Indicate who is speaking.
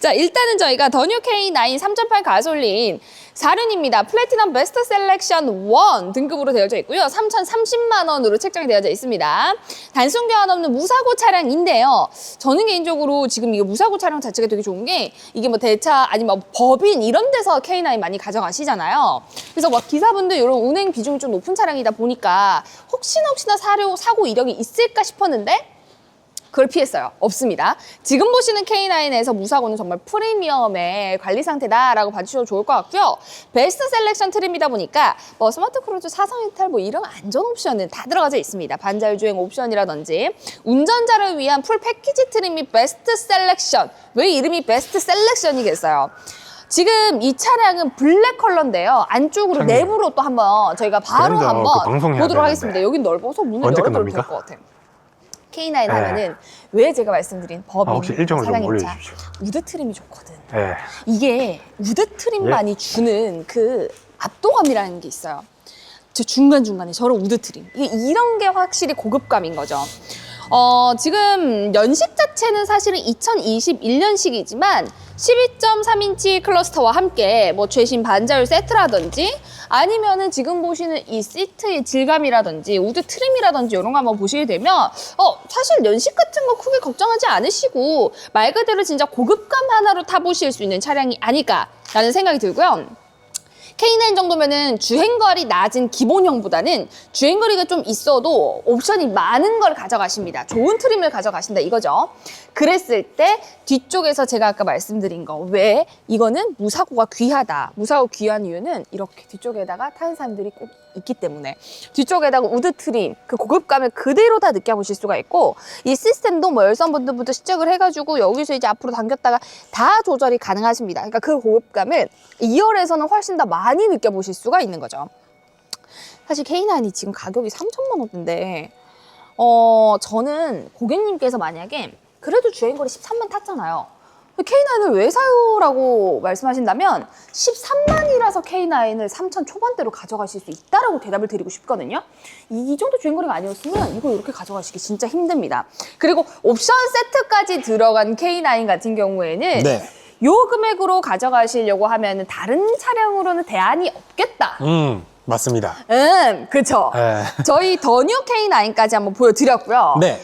Speaker 1: 자, 일단은 저희가 더 뉴 K9 3.8 가솔린 4륜입니다. 플래티넘 베스트 셀렉션 1 등급으로 되어져 있고요. 3,030만 원으로 책정이 되어져 있습니다. 단순 교환 없는 무사고 차량인데요. 저는 개인적으로 지금 이거 무사고 차량 자체가 되게 좋은 게 이게 뭐 대차 아니면 뭐 법인 이런 데서 K9 많이 가져가시잖아요. 그래서 뭐 기사분들 이런 운행 비중이 좀 높은 차량이다 보니까 혹시나 혹시나 사료 사고 이력이 있을까 싶었는데 그걸 피했어요. 없습니다. 지금 보시는 K9에서 무사고는 정말 프리미엄의 관리 상태다라고 봐주셔도 좋을 것 같고요. 베스트 셀렉션 트림이다 보니까 뭐 스마트 크루즈 사성 이탈 뭐 이런 안전 옵션은 다 들어가져 있습니다. 반자율 주행 옵션이라든지 운전자를 위한 풀 패키지 트림이 베스트 셀렉션. 왜 이름이 베스트 셀렉션이겠어요? 지금 이 차량은 블랙 컬러인데요. 안쪽으로
Speaker 2: 차량이요.
Speaker 1: 내부로 또 한번 저희가 바로
Speaker 2: 그런데
Speaker 1: 한번
Speaker 2: 그 방송해야
Speaker 1: 보도록
Speaker 2: 되는데.
Speaker 1: 하겠습니다. 여기 넓어서 문을
Speaker 2: 언제
Speaker 1: 열어도
Speaker 2: 끝납니까?
Speaker 1: 될것 같아요. K9 하면은 왜 제가 말씀드린 법인
Speaker 2: 아, 혹시 일정을
Speaker 1: 좀차
Speaker 2: 올려주십시오.
Speaker 1: 우드 트림이 좋거든.
Speaker 2: 예.
Speaker 1: 이게 우드
Speaker 2: 예?
Speaker 1: 트림만이 주는 그 압도감이라는 게 있어요. 저 중간 중간에 저런 우드 트림 이게 이런 게 확실히 고급감인 거죠. 어, 지금 연식 자체는 사실은 2021년식이지만 12.3인치 클러스터와 함께 뭐 최신 반자율 세트라든지 아니면은 지금 보시는 이 시트의 질감이라든지 우드 트림이라든지 이런 거 한번 보시게 되면 어 사실 연식 같은 거 크게 걱정하지 않으시고 말 그대로 진짜 고급감 하나로 타보실 수 있는 차량이 아닐까라는 생각이 들고요. K9 정도면은 주행거리 낮은 기본형보다는 주행거리가 좀 있어도 옵션이 많은 걸 가져가십니다. 좋은 트림을 가져가신다 이거죠. 그랬을 때 뒤쪽에서 제가 아까 말씀드린 거 왜 이거는 무사고가 귀하다. 무사고 귀한 이유는 이렇게 뒤쪽에다가 타는 사람들이 꼭 있기 때문에 뒤쪽에다가 우드 트림 그 고급감을 그대로 다 느껴보실 수가 있고 이 시스템도 뭐 열선 본드부터 시작을 해가지고 여기서 이제 앞으로 당겼다가 다 조절이 가능하십니다. 그러니까 그 고급감을 2열에서는 훨씬 더 많이 느껴보실 수가 있는 거죠. 사실 K9이 지금 가격이 3천만 원대인데 어 저는 고객님께서 만약에 그래도 주행거리 13만 탔잖아요. K9을 왜 사요라고 말씀하신다면 13만이라서 K9을 3천 초반대로 가져가실 수 있다라고 대답을 드리고 싶거든요. 이 정도 주행거리가 아니었으면 이거 이렇게 가져가시기 진짜 힘듭니다. 그리고 옵션 세트까지 들어간 K9 같은 경우에는
Speaker 3: 네.
Speaker 1: 요 금액으로 가져가시려고 하면 다른 차량으로는 대안이 없겠다.
Speaker 3: 음, 맞습니다.
Speaker 1: 음, 그쵸.
Speaker 3: 예.
Speaker 1: 저희 더 뉴 K9까지 한번 보여드렸고요.
Speaker 3: 네.